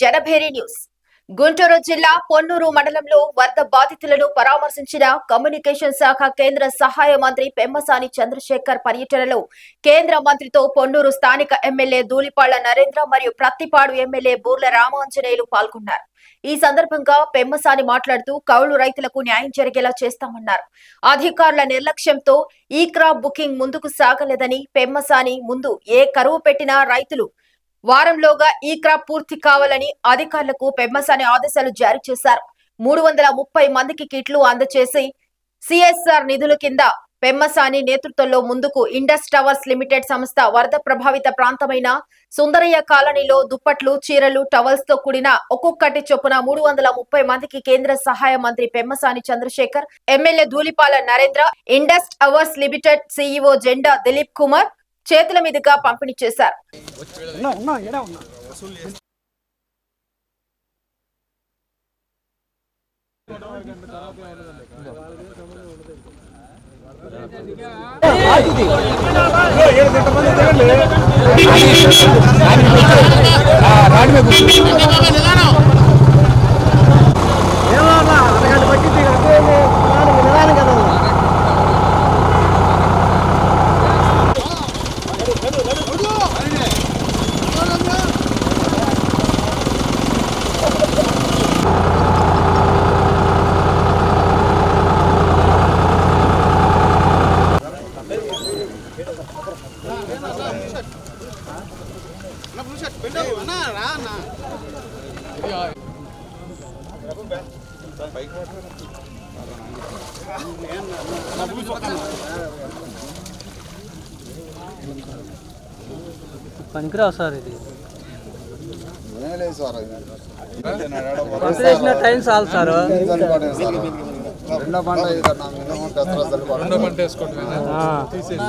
Janabheri news. Guntur జిల్లా పొన్నూరు మండలంలో వరద బాధితులను పరామర్శించిన కమ్యూనికేషన్ శాఖ కేంద్ర సహాయ మంత్రి పెమ్మసాని చంద్రశేఖర్ పర్యటనలో కేంద్ర మంత్రితో పొన్నూరు స్థానిక ఎమ్మెల్యే ధూళిపాళ్ళ నరేంద్ర మరియు ప్రత్తిపాడు ఎమ్మెల్యే బూర్ల రామాంజనేయులు పాల్గొన్నారు. ఈ సందర్భంగా పెమ్మసాని మాట్లాడుతూ కౌలు రైతులకు న్యాయం జరిగేలా చేస్తామన్నారు. అధికారుల నిర్లక్ష్యంతో ఈ క్రాప్ బుకింగ్ ముందుకు సాగలేదని పెమ్మసాని ముందు ఏ కరువు పెట్టినా రైతులు వారంలోగా ఈ క్రాప్ పూర్తి కావాలని అధికారులకు పెమ్మసాని ఆదేశాలు జారీ చేశారు. మూడు వందల ముప్పై మందికి కిట్లు అందజేసి సిఎస్ఆర్ నిధుల కింద పెమ్మసాని నేతృత్వంలో ముందుకు ఇండస్ టవర్స్ లిమిటెడ్ సంస్థ వరద ప్రభావిత ప్రాంతమైన సుందరయ్య కాలనీలో దుప్పట్లు చీరలు టవల్స్తో కూడిన ఒక్కొక్కటి చొప్పున మూడు వందల ముప్పై మందికి కేంద్ర సహాయ మంత్రి Pemmasani Chandrasekhar MLA Dhulipala Narendra Indus Towers Limited CEO జెండా దిలీప్ కుమార్ చేతుల మీదుగా పంపిణీ చేశారు. ఉన్నా ఉన్నా పనికిరావు సార్ ఇది. టైం చాలు సార్. రెండో పంట ఏదన్నా మినిమం దసరా సరిపడా రెండో పంట తీసేసి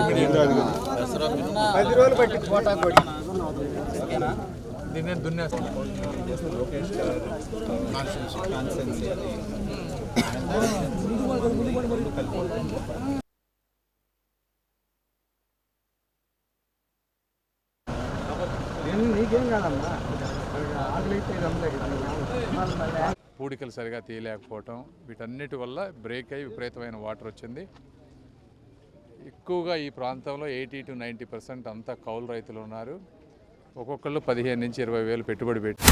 పది రోజులు కొట్టి దీన్ని దున్నేస్తాం. నీకేం కాదమ్మా. ఆకలి అయితే పూడికలు సరిగా తీయలేకపోవటం వీటన్నిటి వల్ల బ్రేక్ అయ్యి విపరీతమైన వాటర్ వచ్చింది. ఎక్కువగా ఈ ప్రాంతంలో ఎయిటీ టు నైంటీ పర్సెంట్ అంతా కౌలు రైతులు ఉన్నారు. ఒక్కొక్కళ్ళు పదిహేను నుంచి ఇరవై వేలు పెట్టుబడి పెట్టి